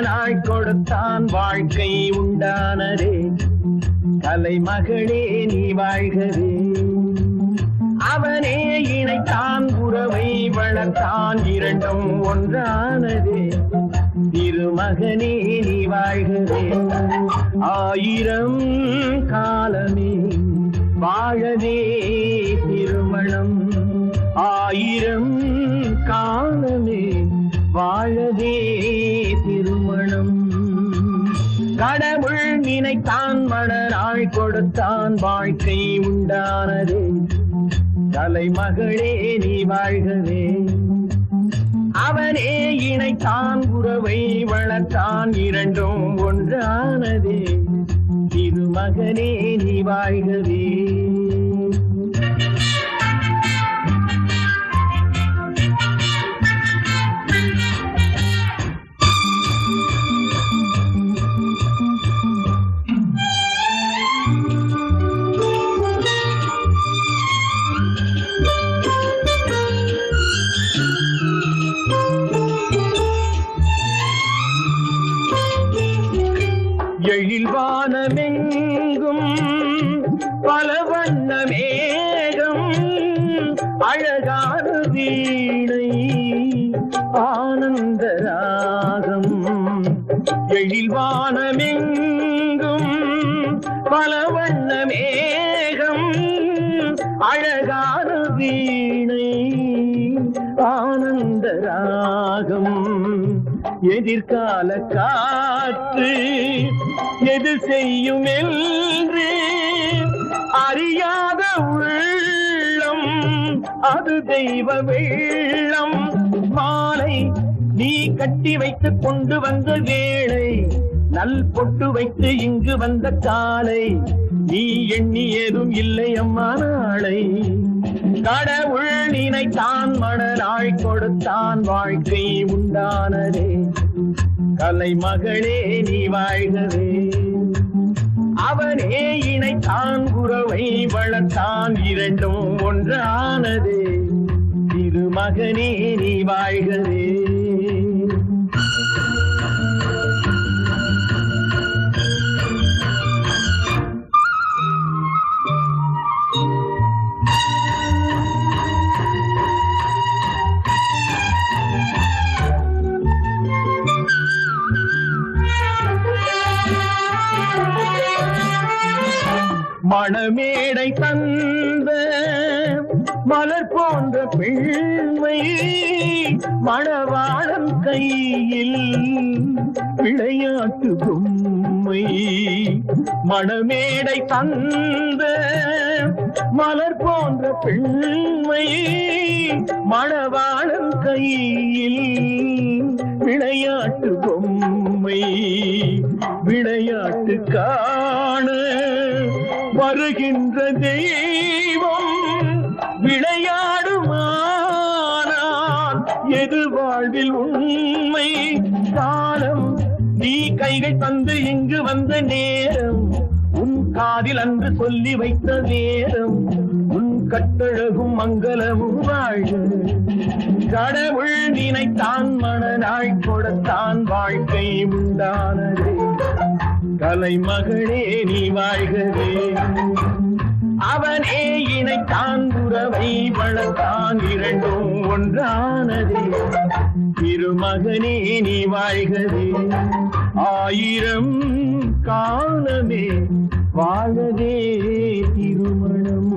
நாள் கொடுத்தான் வாழ்க்கை உண்டானதே. கலைமகளே நீ வாழ்கவே. அவனே இணைத்தான் உறவை வளர்த்தான் இரண்டும் ஒன்றானதே. திருமகனே நீ வாழ்கவே. ஆயிரம் காலமே வாழவே திருமணம். ஆயிரம் காலமே வாழவே கடவுள் நினைத்தான் மணநாள் கொடுத்தான் வாழ்க்கை உண்டானதே. தலைமகளே நீ வாழ்கவே. அவனே இணைத்தான் உறவை வளர்த்தான் இரண்டும் ஒன்றானதே. திருமகனே நீ வாழ்கவே. எழில்வானமெங்கும் பல வண்ண மேகம் அழகான வீணை ஆனந்த ராகம். எழில்வானமெங்கும் பல வண்ண மேகம் அழகான வீணை ஆனந்த ராகம். எதிர்கால காற்று எது செய்யும் என்று அறியாத உள்ளம் அது தெய்வ வெள்ளம். மாலை நீ கட்டி வைத்து கொண்டு வந்த வேளை நல் பொட்டு வைத்து இங்கு வந்த காலை நீ எண்ணியதும் இல்லை அம்மா நாளை. கடவுள் நினைத்தான் மணநாள் கொடுத்தான் வாழ்க்கை உண்டானதே. கலை மகளே நீ வாழ்கவே. அவனே இணைத்தான் குறவை வளர்த்தான் இரண்டும் ஒன்றானதே. திருமகனே நீ வாழ்கவே. மணமேடை தந்த மலர் போன்ற பிள்ளை மணவாளம் கையில் விளையாட்டு பொம்மை. மணமேடை தந்த மலர் போன்ற பெண்மை மணவாளம் கையில் விளையாட்டு பொம்மை. விளையாட்டு கா வருகின்ற தெய்வம் விளையாடுமானால் எது வாழ்வில் உண்மை? காலம் நீ கைகள் தந்து இங்கு வந்த நேரம் உன் காதில் அன்று சொல்லி வைத்த நேரம் உன் கட்டழகும் மங்களமும் வாழ்க. கடவுள் நினைத்தான் மனநாள் கொடுத்தான் வாழ்க்கை உண்டானதே. கலை மகளே நீ வாழ்கவே. அவனே இணைத்தான் உறவை வளர்த்தான் இரண்டும் ஒன்றானதே. திருமகனே நீ வாழ்கவே. ஆயிரம் காலமே வாழவே திருமணம்